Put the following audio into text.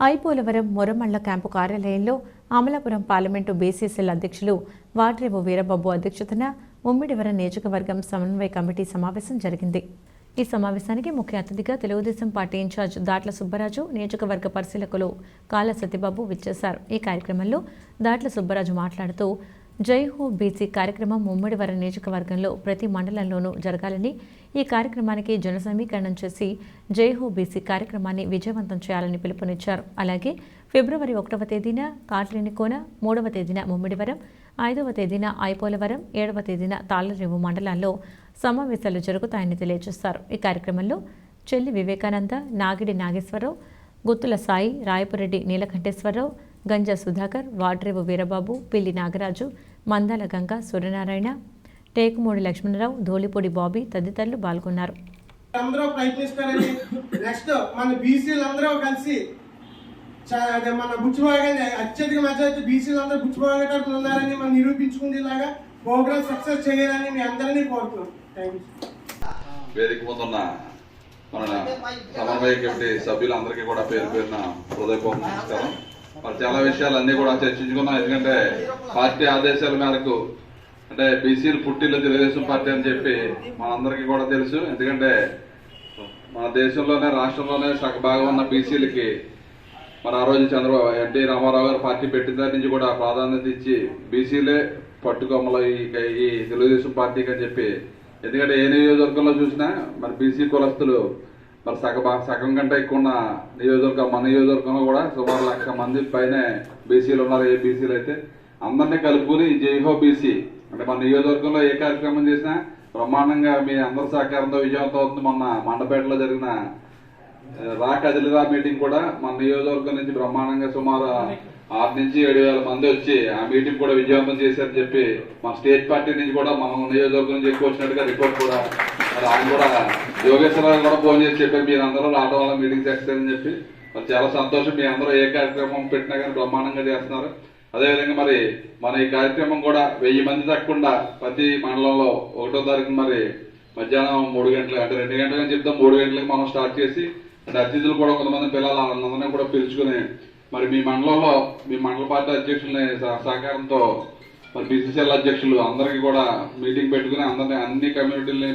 I. Polavaram మొరమళ్ళ camp కార్యాలయంలో Amalapuram parliament బీసీసీల అధ్యక్షులు వాడ్రేవు వీరబాబు అధ్యక్షతన ఉమ్మిడివరం నియోజకవర్గం సమన్వయ కమిటీ సమావేశం జరిగింది. ఈ సమావేశానికి ముఖ్య అతిథిగా తెలుగుదేశం పార్టీ ఇన్ఛార్జ్ దాట్ల సుబ్బరాజు నియోజకవర్గ పరిశీలకులు కాళ్ళ సత్యబాబు విచ్చేశారు. ఈ కార్యక్రమంలో దాట్ల సుబ్బరాజు మాట్లాడుతూ జై హో బీసీ కార్యక్రమం ముమ్మడివరం నియోజకవర్గంలో ప్రతి మండలంలోనూ జరగాలని ఈ కార్యక్రమానికి జన సమీకరణం చేసి జై హో బీసీ కార్యక్రమాన్ని విజయవంతం చేయాలని పిలుపునిచ్చారు. అలాగే ఫిబ్రవరి ఒకటవ తేదీన కాట్రేనికోన మూడవ తేదీన ముమ్మిడివరం ఐదవ తేదీన ఐపోలవరం ఏడవ తేదీన తాళ్ళరేవు మండలాల్లో సమావేశాలు జరుగుతాయని తెలియజేశారు. ఈ కార్యక్రమంలో చెల్లి వివేకానంద నాగిడి నాగేశ్వరరావు గుత్తుల సాయి రాయపురెడ్డి నీలకంఠేశ్వరరావు గంజా సుధాకర్ వాడ్రేవు వీరబాబు పిల్లి నాగరాజు మందాల గంగ సూర్యనారాయణ టేకుమూడి లక్ష్మణరావు ధూళిపూడి బాబీ తదితరులు పాల్గొన్నారు. అందరూ ప్రయత్నిస్తారని నెక్స్ట్ మన బీసీలు అందరూ కలిసి మన బుచ్చిబాగా అత్యధిక మెజారిటీ బీసీలు అందరూ బుచ్చిబాగా ఉన్నారని మనం నిరూపించుకునేలాగా ప్రోగ్రామ్ సక్సెస్ చేయాలని మీ అందరినీ కోరుతున్నాం. థ్యాంక్ యూ వేదిక ముందున్న మన సమన్వయ కమిటీ సభ్యులందరికీ కూడా పేరు పేరున హృదయపూర్వక నమస్కారం. మరి చాలా విషయాలు అన్ని కూడా చర్చించుకున్నాం. ఎందుకంటే పార్టీ ఆదేశాల మేరకు అంటే బీసీలు పుట్టిల్లు తెలుగుదేశం పార్టీ అని చెప్పి మనందరికీ కూడా తెలుసు. ఎందుకంటే మన దేశంలోనే రాష్ట్రంలోనే సగభాగం ఉన్న బీసీలకి మరి ఆ రోజు చంద్రబాబు ఎన్టీ రామారావు గారు పార్టీ పెట్టిన దాని నుంచి కూడా ప్రాధాన్యత ఇచ్చి బీసీలే పట్టుకొమ్మలు ఈ ఈ తెలుగుదేశం పార్టీకి అని చెప్పి. ఎందుకంటే ఏ నియోజకవర్గంలో చూసినా మరి బీసీ కులస్తులు మరి సగ సగం కంటే ఎక్కువ ఉన్న నియోజకవర్గం మన నియోజకవర్గంలో కూడా సుమారు లక్ష మంది పైనే బీసీలు ఉన్నారు ఏ బీసీలు అయితే. అందరినీ కలుపుకుని జైహో బీసీ. అంటే మన నియోజకవర్గంలో ఏ కార్యక్రమం చేసినా బ్రహ్మాండంగా మీ అందరి సహకారంతో విజయవంతం అవుతుంది. మొన్న మండపేటలో జరిగిన రా కదిలిరా మీటింగ్ కూడా మన నియోజకవర్గం నుంచి బ్రహ్మాండంగా సుమారు ఆరు నుంచి ఏడు వేల మంది వచ్చి ఆ మీటింగ్ కూడా విజయవంతం చేశారని చెప్పి మన స్టేట్ పార్టీ నుంచి కూడా మన నియోజకవర్గం నుంచి ఎక్కువ వచ్చినట్టుగా రిపోర్ట్ కూడా మరి ఆయన కూడా యోగేశ్వరరావు కూడా ఫోన్ చేసి చెప్పారు మీరు అందరూ రావడం వల్ల మీటింగ్ చేస్తారని చెప్పి. మరి చాలా సంతోషం మీ అందరూ ఏ కార్యక్రమం పెట్టినా కానీ బ్రహ్మాండంగా చేస్తున్నారు. అదేవిధంగా మరి మన ఈ కార్యక్రమం కూడా వెయ్యి మంది తగ్గకుండా ప్రతి మండలంలో ఒకటో తారీఖు మరి మధ్యాహ్నం మూడు గంటలకు అంటే రెండు గంటలకు చెప్తాం మూడు గంటలకు మనం స్టార్ట్ చేసి అంటే అతిథులు కూడా కొంతమంది పిల్లలు అందరినీ కూడా పిలుచుకుని మరి మీ మండలంలో మీ మండల పార్టీ అధ్యక్షులని సహ- సహకారంతో మరి బీసీసీఎల్ అధ్యక్షులు అందరికీ కూడా మీటింగ్ పెట్టుకుని అందరినీ అన్ని కమ్యూనిటీలని